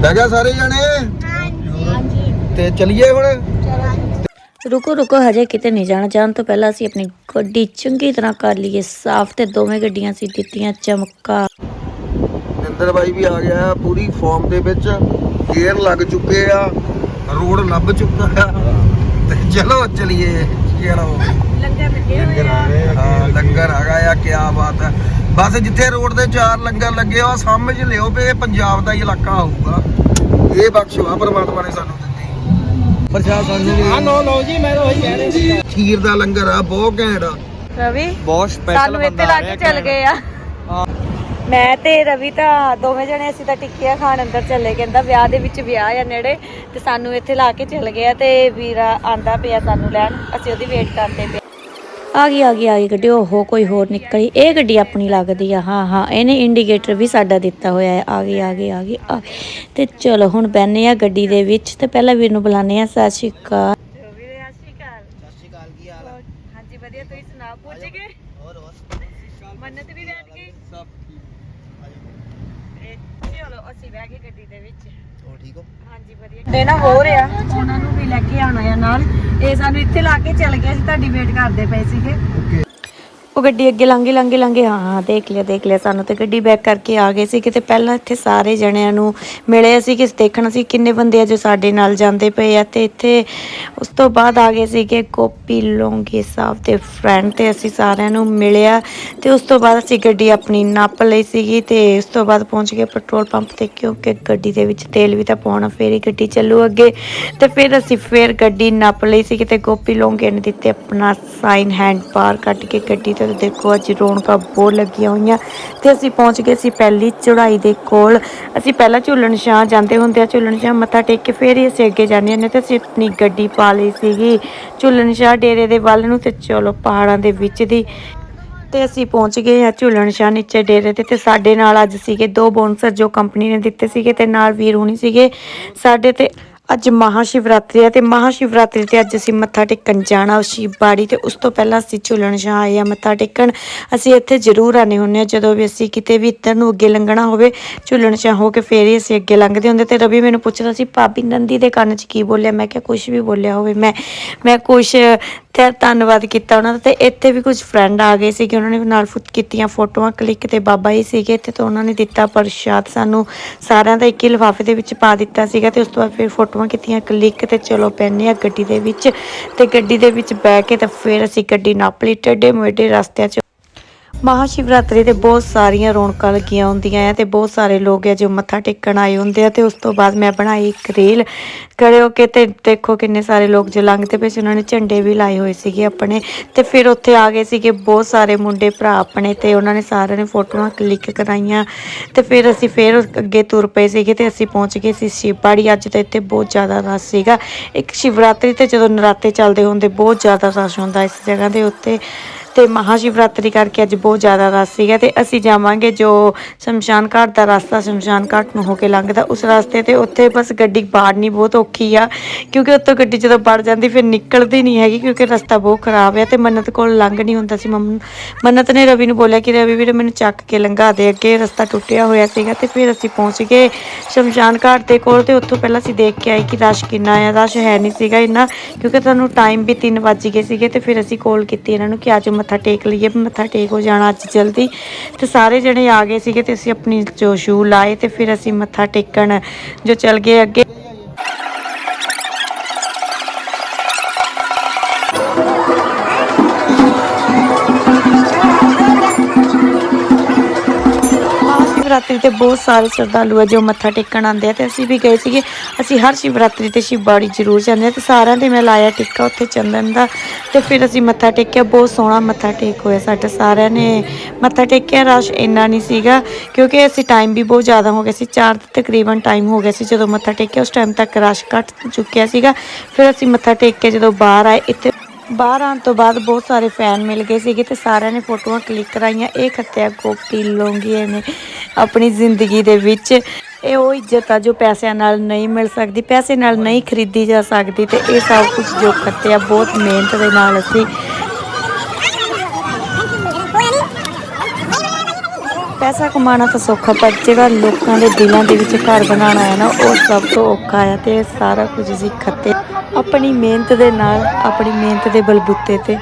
ਬਹਿ ਗਿਆ ਸਾਰੇ ਜਣੇ? ਤੇ ਚਲੀਏ ਹੁਣ? ਰੁਕੋ ਰੁਕੋ ਹਜੇ ਕਿਤੇ ਨਹੀਂ ਜਾਣਾ। ਜਾਣ ਤੋਂ ਪਹਿਲਾਂ ਅਸੀਂ ਆਪਣੀ ਗੱਡੀ ਚੰਗੀ ਤਰ੍ਹਾਂ ਕਰ ਲਈਏ ਸਾਫ਼ ਤੇ ਦੋਵੇਂ ਗੱਡੀਆਂ ਸੀ ਦਿੱਤੀਆਂ ਚਮਕਾ। ਨਿੰਦਰ ਬਾਈ ਵੀ ਆ ਗਿਆ ਹੈ ਪੂਰੀ ਫਾਰਮ ਦੇ ਵਿੱਚ ਗੇਅਰ ਲੱਗ ਚੁੱਕੇ ਆ ਰੋਡ ਲੱਭ ਚੁੱਕਾ ਆ। ਤੇ ਚਲੋ ਚਲੀਏ। ਚਲੋ ਹਾਂ ਲੰਗਰ ਆ ਗਿਆ ਆ ਕੀ ਬਾਤ ਹੈ ਬਸ ਜਿੱਥੇ ਰੋਡ ਦੇ ਚਾਰ ਲੰਗਰ ਲੱਗੇ ਆ ਸਮਝ ਲਿਓ ਵੀ ਇਹ ਪੰਜਾਬ ਦਾ ਹੀ ਇਲਾਕਾ ਹੋਊਗਾ। ਇਹ ਬਖਸ਼ਵਾ ਪਰਮਾਤਮਾ ਨੇ ਸਾਨੂੰ ਦਿੱਤੀ। ਪ੍ਰਸ਼ਾਸਨ ਨੇ ਹਾਂ ਲੋ ਲੋ ਜੀ ਮੈਂ ਤਾਂ ਉਹੀ ਕਹਿ ਰਿਹਾ ਸੀ। ਖੀਰ ਦਾ ਲੰਗਰ ਆ ਬਹੁਤ ਘੈਂਟ ਆ। ਰਵੀ ਬਹੁਤ ਸਪੈਸ਼ਲ ਸਾਨੂੰ ਇੱਥੇ ਲਾ ਕੇ ਚੱਲ ਗਏ ਆ। ਮੈਂ ਤੇ ਰਵੀ ਤਾਂ ਦੋਵੇਂ ਜਣੇ ਅਸੀਂ ਤਾਂ ਟਿੱਕੀਆਂ ਖਾਣ ਅੰਦਰ ਚੱਲੇ ਕਹਿੰਦਾ ਵਿਆਹ ਦੇ ਵਿੱਚ ਵਿਆਹ ਆ ਨੇੜੇ ਤੇ ਸਾਨੂੰ ਇੱਥੇ ਲਾ ਕੇ ਚੱਲ ਗਿਆ ਤੇ ਵੀਰਾ ਆਂਦਾ ਪਿਆ ਸਾਨੂੰ ਲੈਣ ਅਸੀਂ ਉਹਦੀ ਵੇਟ ਕਰਦੇ ਪਏ। ਆ ਗਈ ਆ ਗਈ ਆ ਗਈ ਗੱਡੀ ਓਹੋ ਕੋਈ ਹੋਰ ਨਿਕਲੀ। ਇਹ ਗੱਡੀ ਆਪਣੀ ਲੱਗਦੀ ਆ ਹਾਂ ਹਾਂ ਇਹਨੇ ਇੰਡੀਕੇਟਰ ਵੀ ਸਾਡਾ ਦਿੱਤਾ ਹੋਇਆ ਹੈ। ਆ ਗਈ ਆ ਗਈ ਆ ਗਈ। ਤੇ ਚਲੋ ਹੁਣ ਬੈਨੇ ਆ ਗੱਡੀ ਦੇ ਵਿੱਚ। ਤੇ ਪਹਿਲਾਂ ਵੀਰ ਨੂੰ ਬੁਲਾਣੇ ਆ ਸਤਿ ਸ਼੍ਰੀ ਅਕਾਲ। ਵੀਰੇ ਸਤਿ ਸ਼੍ਰੀ ਅਕਾਲ। ਸਤਿ ਸ਼੍ਰੀ ਅਕਾਲ ਕੀ ਹਾਲ ਹੈ ਹਾਂਜੀ ਵਧੀਆ ਤੁਸੀਂ ਸੁਣਾਓ ਪੁੱਜ ਗਏ? ਹੋਰ ਹੋਰ ਮੰਨਤ ਵੀ ਬੈਠ ਗਈ? ਸਭ ਤੇ ਚਲੋ ਅਸੀਂ ਬਹਿ ਗਏ ਗੱਡੀ ਦੇ ਵਿੱਚ। ਹੋਰ ਠੀਕ ਹੋ? ਹਾਂਜੀ ਵਧੀਆ। ਤੇ ਨਾ ਹੋ ਰਿਹਾ। ਉਹਨਾਂ ਨੂੰ ਲੈ ਕੇ ਆਉਣਾ ਆ ਨਾਲ। ਇਹ ਸਾਨੂੰ ਇੱਥੇ ਲਾ ਕੇ ਚੱਲ ਗਿਆ ਸੀ, ਤੁਹਾਡੀ ਵੇਟ ਕਰਦੇ ਪਏ ਸੀਗੇ। ਉਹ ਗੱਡੀ ਅੱਗੇ ਲੰਘੇ ਲੰਘੇ ਲੰਘੇ, ਹਾਂ ਹਾਂ, ਦੇਖ ਲਿਆ ਦੇਖ ਲਿਆ। ਸਾਨੂੰ ਤੇ ਗੱਡੀ ਬੈਕ ਕਰਕੇ ਆ ਗਏ ਸੀ। ਕਿਤੇ ਪਹਿਲਾਂ ਇੱਥੇ ਸਾਰੇ ਜਣਿਆਂ ਨੂੰ ਮਿਲੇ ਸੀ ਕਿ ਦੇਖਣਾ ਸੀ ਕਿੰਨੇ ਬੰਦੇ ਆ ਜੋ ਸਾਡੇ ਨਾਲ ਜਾਂਦੇ ਪਏ ਆ। ਤੇ ਇੱਥੇ ਉਸ ਤੋਂ ਬਾਅਦ ਆ ਗਏ ਸੀ ਕਿ ਗੋਪੀ ਲੋਂਗੇ ਸਾਹਿਬ ਦੇ ਫਰੈਂਡ ਤੇ ਅਸੀਂ ਸਾਰਿਆਂ ਨੂੰ ਮਿਲਿਆ। ਤੇ ਉਸ ਤੋਂ ਬਾਅਦ ਅਸੀਂ ਗੱਡੀ ਆਪਣੀ ਨੱਪ ਲਈ ਸੀਗੀ ਤੇ ਉਸ ਤੋਂ ਬਾਅਦ ਪਹੁੰਚ ਗਏ ਪੈਟਰੋਲ ਪੰਪ ਤੇ, ਕਿਉਂਕਿ ਗੱਡੀ ਦੇ ਵਿੱਚ ਤੇਲ ਵੀ ਤਾਂ ਪਾਉਣਾ, ਫੇਰ ਹੀ ਗੱਡੀ ਚੱਲੂ ਅੱਗੇ। ਤੇ ਫਿਰ ਅਸੀਂ ਫੇਰ ਗੱਡੀ ਨੱਪ ਲਈ ਸੀ ਕਿਤੇ ਗੋਪੀ ਲੋਂਗੇ ਨੇ ਦਿੱਤੇ ਆਪਣਾ ਸਾਈਨ ਹੈਂਡ ਪਾਰ ਕੱਟ ਕੇ ਗੱਡੀ ਤੇ ਦੇਖੋ ਅੱਜ ਰੌਣਕਾਂ ਬਹੁਤ ਲੱਗੀਆਂ ਹੋਈਆਂ ਤੇ ਅਸੀਂ ਪਹੁੰਚ ਗਏ ਸੀ ਪਹਿਲੀ ਚੜਾਈ ਦੇ ਕੋਲ। ਅਸੀਂ ਪਹਿਲਾਂ ਝੂਲਣ ਸ਼ਾਹ ਜਾਂਦੇ ਹੁੰਦੇ ਆ, ਝੂਲਣ ਸ਼ਾਹ ਮੱਥਾ ਟੇਕ ਕੇ ਫਿਰ ਹੀ ਅਸੀਂ ਅੱਗੇ ਜਾਂਦੇ ਹੁੰਦੇ ਤੇ ਅਸੀਂ ਆਪਣੀ ਗੱਡੀ ਪਾ ਲਈ ਸੀਗੀ। ਝੂਲਣ ਸ਼ਾਹ ਡੇਰੇ ਦੇ ਵੱਲ ਨੂੰ ਤੇ ਚਲੋ ਪਹਾੜਾਂ ਦੇ ਵਿੱਚ ਦੀ। ਤੇ ਅਸੀਂ ਪਹੁੰਚ ਗਏ ਆ ਝੂਲਣ ਸ਼ਾਹ ਨੀਚੇ ਡੇਰੇ ਤੇ ਤੇ ਸਾਡੇ ਨਾਲ ਅੱਜ ਸੀਗੇ ਦੋ ਬੋਨਸਰ ਜੋ ਕੰਪਨੀ ਨੇ ਦਿੱਤੇ ਸੀਗੇ ਤੇ ਨਾਲ ਵੀਰ ਹੁਣੀ ਸੀਗੇ। ਸਾਡੇ ਤੇ ਅੱਜ ਮਹਾਸ਼ਿਵਰਾਤਰੀ ਹੈ ਤੇ ਮਹਾਸ਼ਿਵਰਾਤਰੀ ਤੇ ਅੱਜ ਅਸੀਂ ਮੱਥਾ ਟੇਕਣ ਜਾਣਾ ਸ਼ਿਵਬਾੜੀ ਤੇ ਉਸ ਤੋਂ ਪਹਿਲਾਂ ਅਸੀਂ ਝੂਲਣ ਸ਼ਾਹ ਆਏ ਆ ਮੱਥਾ ਟੇਕਣ। ਅਸੀਂ ਇੱਥੇ ਜ਼ਰੂਰ ਆਨੇ ਹੁੰਨੇ ਆ ਜਦੋਂ ਵੀ ਅਸੀਂ ਕਿਤੇ ਵੀ ਇੱਧਰ ਨੂੰ ਅੱਗੇ ਲੰਘਣਾ ਹੋਵੇ, ਝੂਲਣ ਸ਼ਾਹ ਹੋ ਕੇ ਫੇਰ ਹੀ ਅਸੀਂ ਅੱਗੇ ਲੰਘਦੇ ਹੁੰਦੇ ਤੇ ਰਵੀ ਮੈਨੂੰ ਪੁੱਛਦਾ ਸੀ, ਭਾਬੀ ਨੰਦੀ ਦੇ ਕੰਨ 'ਚ ਕੀ ਬੋਲਿਆ? ਮੈਂ ਕਿਹਾ ਕੁਝ ਵੀ ਬੋਲਿਆ ਹੋਵੇ ਮੈਂ ਮੈਂ ਕੁਝ ਤੇ ਧੰਨਵਾਦ ਕੀਤਾ ਉਹਨਾਂ ਦਾ ਤੇ ਇੱਥੇ ਵੀ ਕੁਝ ਫਰੈਂਡ ਆ ਗਏ ਸੀ ਕਿ ਉਹਨਾਂ ਨੇ ਨਾਲ ਫੁੱਟ ਕੀਤੀਆਂ ਫੋਟੋਆਂ ਕਲਿੱਕ ਤੇ ਬਾਬਾ ਜੀ ਸੀਗੇ, ਇੱਥੇ ਤਾਂ ਉਹਨਾਂ ਨੇ ਦਿੱਤਾ ਪ੍ਰਸ਼ਾਦ ਸਾਨੂੰ, ਸਾਰਿਆਂ ਦਾ ਇੱਕ ਹੀ ਲਿਫਾਫੇ ਦੇ ਵਿੱਚ ਪਾ ਦਿੱਤਾ ਸੀਗਾ ਤੇ ਉਸ ਤੋਂ ਬਾਅਦ ਫਿਰ ਫੋਟੋਆਂ ਕੀਤੀਆਂ ਕਲਿੱਕ ਤੇ ਚਲੋ ਪੈਨੇ ਆ ਗੱਡੀ ਦੇ ਵਿੱਚ ਤੇ ਗੱਡੀ ਦੇ ਵਿੱਚ ਬਹਿ ਕੇ ਤਾਂ ਫਿਰ ਅਸੀਂ ਗੱਡੀ ਨਾਪ ਲਈ ਟੇਢੇ ਮੋਢੇ ਰਸਤਿਆਂ 'ਚ ਮਹਾਸ਼ਿਵਰਾਤਰੀ ਤੇ ਬਹੁਤ ਸਾਰੀਆਂ ਰੌਣਕਾਂ ਲੱਗੀਆਂ ਹੁੰਦੀਆਂ ਆ ਤੇ ਬਹੁਤ ਸਾਰੇ ਲੋਕ ਆ ਜੋ ਮੱਥਾ ਟੇਕਣ ਆਏ ਹੁੰਦੇ ਆ ਤੇ ਉਸ ਤੋਂ ਬਾਅਦ ਮੈਂ ਬਣਾਈ ਇੱਕ ਰੀਲ ਖੜੇ ਕਿ ਕੇ ਤੇ ਦੇਖੋ ਕਿੰਨੇ ਸਾਰੇ ਲੋਕ ਜੋ ਲੰਘਦੇ ਪਏ ਸੀ ਉਹਨਾਂ ਨੇ ਝੰਡੇ ਵੀ ਲਾਏ ਹੋਏ ਸੀਗੇ ਆਪਣੇ ਤੇ ਫਿਰ ਉੱਥੇ ਆ ਗਏ ਸੀਗੇ ਬਹੁਤ ਸਾਰੇ ਮੁੰਡੇ ਭਰਾ ਆਪਣੇ ਤੇ ਉਹਨਾਂ ਨੇ ਸਾਰਿਆਂ ਨੇ ਫੋਟੋਆਂ ਕਲਿੱਕ ਕਰਾਈਆਂ ਤੇ ਫਿਰ ਅਸੀਂ ਫਿਰ ਅੱਗੇ ਤੁਰ ਪਏ ਸੀਗੇ ਤੇ ਅਸੀਂ ਪਹੁੰਚ ਗਏ ਸੀ ਸ਼ਿਵਬਾੜੀ ਅੱਜ ਤਾਂ ਇੱਥੇ ਬਹੁਤ ਜ਼ਿਆਦਾ ਰਸ਼ ਸੀਗਾ। ਇੱਕ ਸ਼ਿਵਰਾਤਰੀ ਤੇ ਜਦੋਂ ਨਰਾਤੇ ਚੱਲਦੇ ਹੁੰਦੇ ਬਹੁਤ ਜ਼ਿਆਦਾ ਰਸ਼ ਹੁੰਦਾ ਇਸ ਜਗ੍ਹਾ ਦੇ ਉੱਤੇ। ਤੇ ਮਹਾਸ਼ਿਵਰਾਤਰੀ ਕਰਕੇ ਅੱਜ ਬਹੁਤ ਜ਼ਿਆਦਾ ਰਸ਼ ਸੀਗਾ ਤੇ ਅਸੀਂ ਜਾਵਾਂਗੇ ਜੋ ਸ਼ਮਸ਼ਾਨ ਘਾਟ ਦਾ ਰਸਤਾ ਸ਼ਮਸ਼ਾਨ ਘਾਟ ਨੂੰ ਹੋ ਕੇ ਲੰਘਦਾ, ਉਸ ਰਸਤੇ ਤੇ ਉੱਥੇ ਬਸ ਗੱਡੀ ਬਾੜਨੀ ਬਹੁਤ ਔਖੀ ਆ, ਕਿਉਂਕਿ ਉੱਤੋਂ ਗੱਡੀ ਜਦੋਂ ਵੜ ਜਾਂਦੀ ਫਿਰ ਨਿਕਲਦੀ ਨਹੀਂ ਹੈਗੀ ਕਿਉਂਕਿ ਰਸਤਾ ਬਹੁਤ ਖਰਾਬ ਆ ਤੇ ਮੰਨਤ ਕੋਲ ਲੰਘ ਨਹੀਂ ਹੁੰਦਾ ਸੀ। ਮੰਮ, ਮੰਨਤ ਨੇ ਰਵੀ ਨੂੰ ਬੋਲਿਆ ਕਿ ਰਵੀ ਵੀਰੇ ਮੈਨੂੰ ਚੱਕ ਕੇ ਲੰਘਾ ਦੇ, ਅੱਗੇ ਰਸਤਾ ਟੁੱਟਿਆ ਹੋਇਆ ਸੀਗਾ ਤੇ ਫਿਰ ਅਸੀਂ ਪਹੁੰਚ ਗਏ ਸ਼ਮਸ਼ਾਨ ਘਾਟ ਦੇ ਕੋਲ ਤੇ ਉੱਥੋਂ ਪਹਿਲਾਂ ਅਸੀਂ ਦੇਖ ਕੇ ਆਏ ਕਿ ਰਸ਼ ਕਿੰਨਾ ਆ, ਰਸ਼ ਹੈ ਨਹੀਂ ਸੀਗਾ ਇੰਨਾ ਕਿਉਂਕਿ ਤੁਹਾਨੂੰ ਟਾਈਮ ਵੀ 3 ਵੱਜ ਗਏ ਸੀਗੇ ਤੇ ਫਿਰ ਅਸੀਂ ਕਾਲ ਕੀਤੀ ਇਹਨਾਂ ਨੂੰ ਕਿ ਅੱਜ ਮੱਥਾ ਟੇਕ ਲਈਏ, ਵੀ ਮੱਥਾ ਟੇਕ ਹੋ ਜਾਣਾ ਅੱਜ ਜਲਦੀ। ਤੇ ਸਾਰੇ ਜਣੇ ਆ ਗਏ ਸੀਗੇ ਤੇ ਅਸੀਂ ਆਪਣੀ ਜੋ ਸ਼ੂ ਲਾਏ ਤੇ ਫਿਰ ਅਸੀਂ ਮੱਥਾ ਟੇਕਣ ਜੋ ਚੱਲ ਗਏ ਅੱਗੇ। ਸ਼ਿਵਰਾਤਰੀ ਤੇ ਬਹੁਤ ਸਾਰੇ ਸ਼ਰਧਾਲੂ ਆ ਜੋ ਮੱਥਾ ਟੇਕਣ ਆਉਂਦੇ ਆ ਤੇ ਅਸੀਂ ਵੀ ਗਏ ਸੀਗੇ। ਅਸੀਂ ਹਰ ਸ਼ਿਵਰਾਤਰੀ ਤੇ ਸ਼ਿਵਬਾੜੀ ਜ਼ਰੂਰ ਜਾਂਦੇ ਆ ਤੇ ਸਾਰਿਆਂ ਦੇ ਮੈਂ ਲਾਇਆ ਟਿੱਕਾ ਉੱਥੇ ਚੰਦਨ ਦਾ ਤੇ ਫਿਰ ਅਸੀਂ ਮੱਥਾ ਟੇਕਿਆ, ਬਹੁਤ ਸੋਹਣਾ ਮੱਥਾ ਟੇਕ ਹੋਇਆ ਸਾਡਾ। ਸਾਰਿਆਂ ਨੇ ਮੱਥਾ ਟੇਕਿਆ, ਰਸ਼ ਇੰਨਾ ਨਹੀਂ ਸੀਗਾ ਕਿਉਂਕਿ ਅਸੀਂ ਟਾਈਮ ਵੀ ਬਹੁਤ ਜ਼ਿਆਦਾ ਹੋ ਗਿਆ ਸੀ 4 ਤਕਰੀਬਨ ਟਾਈਮ ਹੋ ਗਿਆ ਸੀ ਜਦੋਂ ਮੱਥਾ ਟੇਕਿਆ, ਉਸ ਟਾਈਮ ਤੱਕ ਰਸ਼ ਘਟ ਚੁੱਕਿਆ ਸੀਗਾ। ਫਿਰ ਅਸੀਂ ਮੱਥਾ ਟੇਕ ਕੇ ਜਦੋਂ ਬਾਹਰ ਆਏ, ਇੱਥੇ ਬਾਹਰ ਆਉਣ ਤੋਂ ਬਾਅਦ ਬਹੁਤ ਸਾਰੇ ਫੈਨ ਮਿਲ ਗਏ ਸੀਗੇ ਤੇ ਸਾਰਿਆਂ ਨੇ ਫੋਟੋਆਂ ਕਲਿੱਕ ਕਰਾਈਆਂ। ਇਹ ਖੱਤਿਆ ਗੋਪੀ ਲੋਂਗੀਏ ਨੇ ਆਪਣੀ ਜ਼ਿੰਦਗੀ ਦੇ ਵਿੱਚ। ਇਹ ਉਹ ਇੱਜ਼ਤ ਆ ਜੋ ਪੈਸਿਆਂ ਨਾਲ ਨਹੀਂ ਮਿਲ ਸਕਦੀ, ਪੈਸੇ ਨਾਲ ਨਹੀਂ ਖਰੀਦੀ ਜਾ ਸਕਦੀ ਤੇ ਇਹ ਸਭ ਕੁਝ ਜੋ ਖੱਤਿਆ ਬਹੁਤ ਮਿਹਨਤ ਦੇ ਨਾਲ ਅਸੀਂ ਪੈਸਾ ਕਮਾਉਣਾ ਤਾਂ ਸੌਖਾ, ਪਰ ਜਿਹੜਾ ਲੋਕਾਂ ਦੇ ਦਿਲਾਂ ਦੇ ਵਿੱਚ ਘਰ ਬਣਾਉਣਾ ਹੈ ਨਾ, ਉਹ ਸਭ ਤੋਂ ਔਖਾ ਹੈ ਤੇ ਸਾਰਾ ਕੁਝ ਅਸੀਂ ਖੱਤੇ ਆਪਣੀ ਮਿਹਨਤ ਦੇ ਨਾਲ, ਆਪਣੀ ਮਿਹਨਤ ਦੇ ਬਲਬੂਤੇ ਤੇ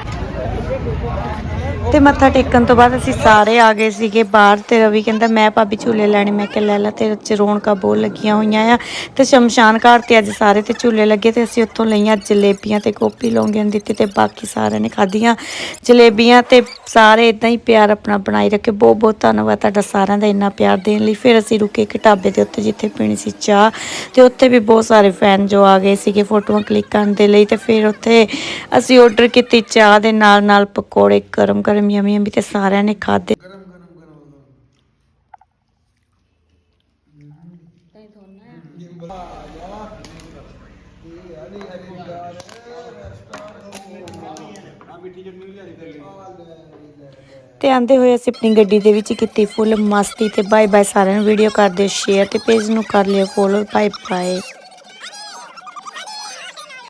ਤੇ ਮੱਥਾ ਟੇਕਣ ਤੋਂ ਬਾਅਦ ਅਸੀਂ ਸਾਰੇ ਆ ਗਏ ਸੀਗੇ ਬਾਹਰ ਤੇ ਰਵੀ ਕਹਿੰਦਾ, ਮੈਂ ਭਾਬੀ ਝੂਲੇ ਲੈਣੇ। ਮੈਂ ਕਿਹਾ, ਲੈ ਲਾ ਤੇ ਚ ਰੌਣਕਾਂ ਬਹੁਤ ਲੱਗੀਆਂ ਹੋਈਆਂ ਆ ਤੇ ਸ਼ਮਸ਼ਾਨ ਘਾਟ ਤੇ ਅੱਜ ਸਾਰੇ ਤੇ ਝੂਲੇ ਲੱਗੇ ਤੇ ਅਸੀਂ ਉੱਥੋਂ ਲਈਆਂ ਜਲੇਬੀਆਂ ਤੇ ਗੋਪੀ ਲੌਂਗੀਆਂ ਦਿੱਤੀ ਤੇ ਬਾਕੀ ਸਾਰਿਆਂ ਨੇ ਖਾਧੀਆਂ ਜਲੇਬੀਆਂ ਤੇ ਸਾਰੇ ਇਦਾਂ ਹੀ ਪਿਆਰ ਆਪਣਾ ਬਣਾਈ ਰੱਖੇ। ਬਹੁਤ ਬਹੁਤ ਧੰਨਵਾਦ ਤੁਹਾਡਾ ਸਾਰਿਆਂ ਦਾ ਇੰਨਾ ਪਿਆਰ ਦੇਣ ਲਈ। ਫਿਰ ਅਸੀਂ ਰੁਕੇ ਇੱਕ ਢਾਬੇ ਦੇ ਉੱਤੇ ਜਿੱਥੇ ਪੀਣੀ ਸੀ ਚਾਹ ਤੇ ਉੱਥੇ ਵੀ ਬਹੁਤ ਸਾਰੇ ਫੈਨ ਜੋ ਆ ਗਏ ਸੀਗੇ ਫੋਟੋਆਂ ਕਲਿੱਕ ਕਰਨ ਦੇ ਲਈ ਤੇ ਫਿਰ ਉੱਥੇ ਅਸੀਂ ਆਰਡਰ ਕੀਤੀ ਚਾਹ ਦੇ ਨਾਲ ਨਾਲ ਪਕੌੜੇ ਗਰਮ ਗਰਮ ਯਮੀ ਯਮੀ ਤੇ ਸਾਰਿਆਂ ਨੇ ਖਾਧੇ। ਤੇ ਆਂਦੇ ਹੋਏ ਅਸੀਂ ਆਪਣੀ ਗੱਡੀ ਦੇ ਵਿੱਚ ਕੀਤੀ ਫੁੱਲ ਮਸਤੀ ਤੇ ਬਾਏ ਬਾਏ ਸਾਰਿਆਂ ਨੂੰ ਵੀਡੀਓ ਕਰ ਦਿਓ ਸ਼ੇਅਰ ਤੇ ਪੇਜ ਨੂੰ ਕਰ ਲਿਓ ਫੋਲੋ ਬਾਏ ਬਾਏ